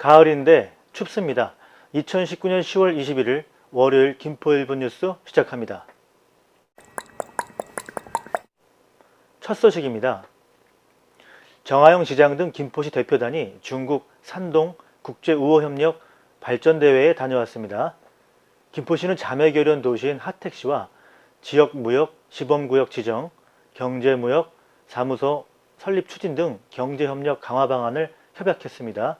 가을인데 춥습니다. 2019년 10월 21일 월요일 김포 1분 뉴스 시작합니다. 첫 소식입니다. 정하영 시장 등 김포시 대표단이 중국 산동 국제우호협력 발전대회에 다녀왔습니다. 김포시는 자매결연 도시인 하택시와 지역무역, 시범구역 지정, 경제무역, 사무소 설립 추진 등 경제협력 강화 방안을 협약했습니다.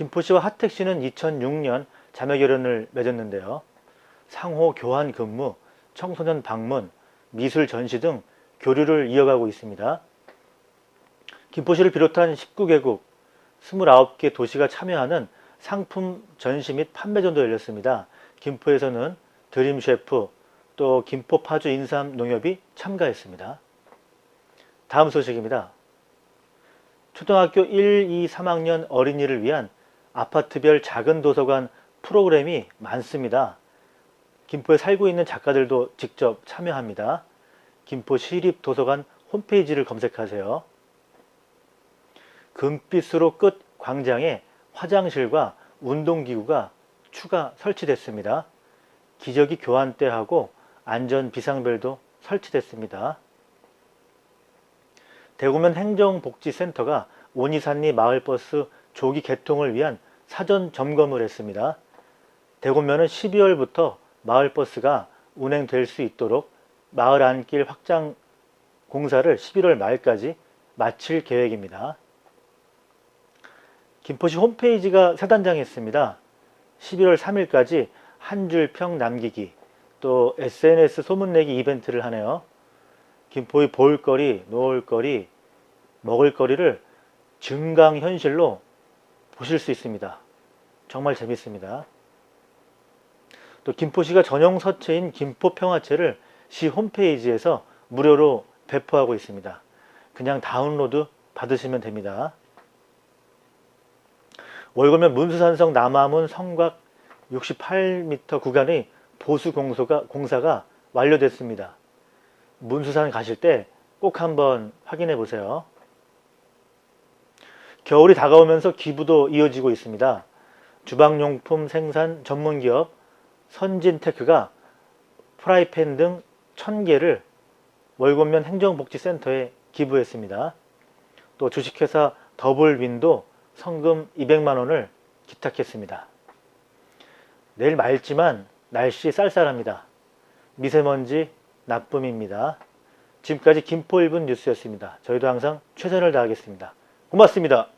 김포시와 하택시는 2006년 자매결연을 맺었는데요. 상호 교환 근무, 청소년 방문, 미술 전시 등 교류를 이어가고 있습니다. 김포시를 비롯한 19개국 29개 도시가 참여하는 상품 전시 및 판매전도 열렸습니다. 김포에서는 드림 셰프 또 김포 파주 인삼 농협이 참가했습니다. 다음 소식입니다. 초등학교 1, 2, 3학년 어린이를 위한 아파트별 작은 도서관 프로그램이 많습니다. 김포에 살고 있는 작가들도 직접 참여합니다. 김포 시립도서관 홈페이지를 검색하세요. 금빛으로 끝 광장에 화장실과 운동기구가 추가 설치됐습니다. 기저귀 교환대하고 안전 비상벨도 설치됐습니다. 대구면 행정복지센터가 온이산리 마을버스 조기 개통을 위한 사전 점검을 했습니다. 대구면은 12월부터 마을버스가 운행될 수 있도록 마을 안길 확장 공사를 11월 말까지 마칠 계획입니다. 김포시 홈페이지가 새 단장했습니다. 11월 3일까지 한 줄 평 남기기, 또 SNS 소문내기 이벤트를 하네요. 김포의 볼거리, 놀거리, 먹을거리를 증강현실로 보실 수 있습니다. 정말 재밌습니다. 또 김포시가 전용 서체인 김포평화체를 시 홈페이지에서 무료로 배포하고 있습니다. 그냥 다운로드 받으시면 됩니다. 월거면 문수산성 남아문 성곽 68m 구간의 보수 공소가, 공사가 완료됐습니다. 문수산 가실 때 꼭 한번 확인해 보세요. 겨울이 다가오면서 기부도 이어지고 있습니다. 주방용품 생산 전문기업 선진테크가 프라이팬 등 1000개를 월권면 행정복지센터에 기부했습니다. 또 주식회사 더블윈도 성금 200만 원을 기탁했습니다. 내일 맑지만 날씨 쌀쌀합니다. 미세먼지 나쁨입니다. 지금까지 김포 1분 뉴스였습니다. 저희도 항상 최선을 다하겠습니다. 고맙습니다.